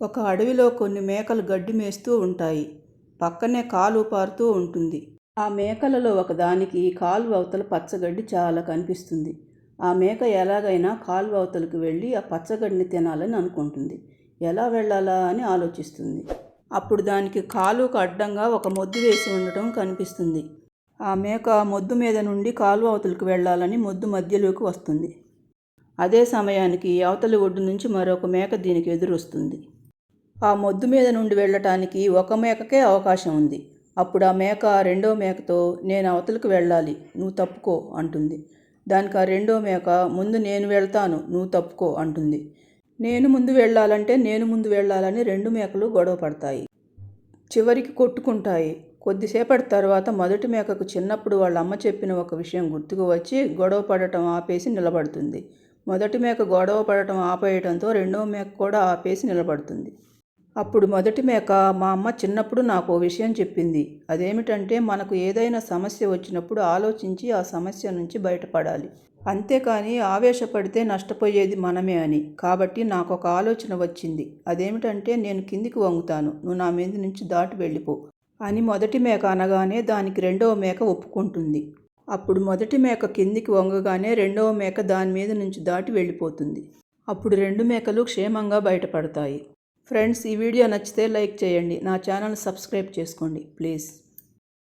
ఒక అడవిలో కొన్ని మేకలు గడ్డి మేస్తూ ఉంటాయి. పక్కనే కాలు పారుతూ ఉంటుంది. ఆ మేకలలో ఒకదానికి కాలువ అవతల పచ్చగడ్డి చాలా కనిపిస్తుంది. ఆ మేక ఎలాగైనా కాలువ అవతలకు వెళ్ళి ఆ పచ్చగడ్డిని తినాలని అనుకుంటుంది. ఎలా వెళ్ళాలా అని ఆలోచిస్తుంది. అప్పుడు దానికి కాలుకు అడ్డంగా ఒక మొద్దు వేసి ఉండటం కనిపిస్తుంది. ఆ మేక మొద్దు మీద నుండి కాలువ అవతలకు వెళ్ళాలని మొద్దు మధ్యలోకి వస్తుంది. అదే సమయానికి అవతలి ఒడ్డు నుంచి మరొక మేక దీనికి ఎదురొస్తుంది. ఆ మొద్దు మీద నుండి వెళ్ళటానికి ఒక మేకకే అవకాశం ఉంది. అప్పుడు ఆ మేక రెండో మేకతో నేను అవతలకు వెళ్ళాలి నువ్వు తప్పుకో అంటుంది. దానికి ఆ రెండో మేక ముందు నేను వెళ్తాను నువ్వు తప్పుకో అంటుంది. నేను ముందు వెళ్ళాలంటే నేను ముందు వెళ్ళాలని రెండు మేకలు గొడవ పడతాయి. చివరికి కొట్టుకుంటాయి. కొద్దిసేపటి తర్వాత మొదటి మేకకు చిన్నప్పుడు వాళ్ళ అమ్మ చెప్పిన ఒక విషయం గుర్తుకు వచ్చి గొడవ పడటం ఆపేసి నిలబడుతుంది. మొదటి మేక గొడవ పడటం ఆపేయడంతో రెండో మేక కూడా ఆపేసి నిలబడుతుంది. అప్పుడు మొదటి మేక మా అమ్మ చిన్నప్పుడు నాకు ఓ విషయం చెప్పింది. అదేమిటంటే మనకు ఏదైనా సమస్య వచ్చినప్పుడు ఆలోచించి ఆ సమస్య నుంచి బయటపడాలి. అంతేకాని ఆవేశపడితే నష్టపోయేది మనమే అని. కాబట్టి నాకు ఒక ఆలోచన వచ్చింది. అదేమిటంటే నేను కిందికి వంగుతాను. నువ్వు నా మీద నుంచి దాటి వెళ్ళిపో అని మొదటి మేక అనగానే దానికి రెండవ మేక ఒప్పుకుంటుంది. అప్పుడు మొదటి మేక కిందికి వంగగానే రెండవ మేక దాని మీద నుంచి దాటి వెళ్ళిపోతుంది. అప్పుడు రెండు మేకలు క్షేమంగా బయటపడతాయి. ఫ్రెండ్స్ ఈ వీడియో నచ్చితే లైక్ చేయండి. నా ఛానల్ సబ్స్క్రైబ్ చేసుకోండి ప్లీజ్.